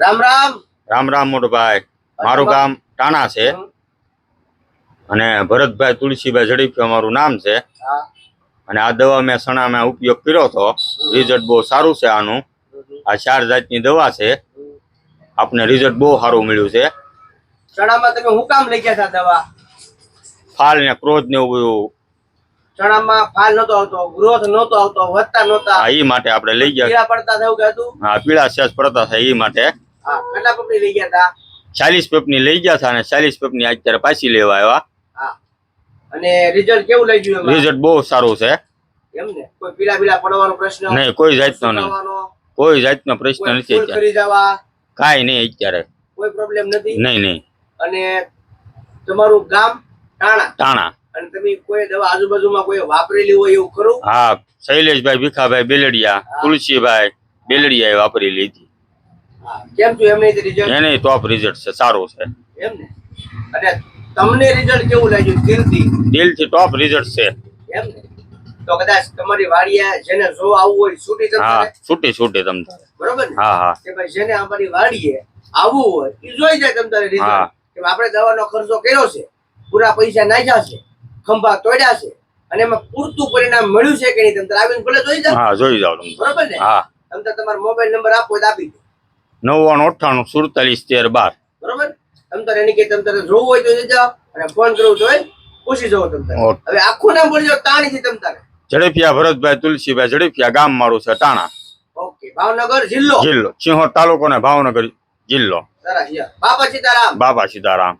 રામ રામ. રામ રામ મોટભાઈ. મારું ગામ ટાણા છે. અને ભરતભાઈ તુલસીભાઈ ઝડપી અમારું નામ છે. અને આ દવા મેં સણામાં ઉપયોગ કર્યો હતો. રિઝલ્ટ બહુ સારું છે આનું. આ ચાર જાતની દવા છે. આપને રિઝલ્ટ બહુ સારું મળ્યું છે. ચણામાં તમે હું કામ લઈ ગયા હતા દવા? ફાલ ને ક્રોધ ને એવું ચણામાં ફાલ નતો આવતો ગ્રોથ નતો આવતો વધતા નહોતા. હા એ માટે આપણે લઈ ગયા. પીળા પડતા થયું કે હતું? હા પીળા સેસ પડતા થાય એ માટે. કેટલા પપડી લઈ ગયા હતા ચાલીસ પેપની લઈ ગયા હતા અને ચાલીસ પેપની અત્યારે પાછી લેવા આવ્યા. અને રિઝલ્ટ કેવું લઈ ગયું રિઝલ્ટ બહુ સારું છે. એમ ને? કોઈ પીલા પીલા પડવાનો પ્રશ્ન? નહીં કોઈ જાતનો નહીં. કોઈ જાતનો પ્રશ્ન નથી કરી જવા? કાંઈ નહીં અત્યારે. કોઈ પ્રોબ્લેમ નથી? નહીં નહીં. અને તમારું ગામ ટાણા? ટાણા. અને તમે કોઈ દવા આજુબાજુમાં કોઈ વાપરેલી હોય એવું ખરું? હા શૈલેષભાઈ ભીખાભાઈ બેલડિયા તુલસીભાઈ બેલડિયાએ વાપરી લીધી. કેમ છું? એમને રિઝલ્ટ એને ટોપ રિઝલ્ટ છે સારું છે. એમ ને અને તમને રિઝલ્ટ કેવું લાગ્યું દિલથી? દિલથી ટોપ રિઝલ્ટ છે. એમ ને તો કદાચ તમારી વાડીએ જેને જો આવવું હોય છૂટી હા છૂટી છૂટી તમને. બરોબર ને? હા હા. કે ભાઈ જેને અમારી વાડીએ આવવું હોય એ જોઈ જાય તમ તારે હા. રિઝલ્ટ કે આપણે દવાનો ખર્ચો કર્યો છે પૂરા પૈસા નાખ્યા છે ખંભા તોડ્યા છે અને એમાં પૂરતું પરિણામ મળ્યું છે કે નહીં તમને આવીને ભલે જોઈ જાઓ. હા જોઈ જાઓ તમે. બરોબર ને? હા. તમને તમારો મોબાઈલ નંબર આપો તો આપી દો. નવ્વાણું અઠ્ઠાણું સુડતાલીસ તેર બાર બરોબર? તમ તારે એની કે તમ તારે જોવું હોય તો જઈ અને ફોન કરવું તો પૂછી જવો તમ હવે આખું નામ બોલી જાઓ તાણીથી તમ તારે. ઝડપિયા ભરતભાઈ તુલસીભાઈ ઝડપિયા ગામ મારું છે ટાણા. ઓકે ભાવનગર જિલ્લો. જિલ્લો. સિંહોર તાલુકો ને ભાવનગર જિલ્લો. બાબા સીતારામ. બાબા સીતારામ.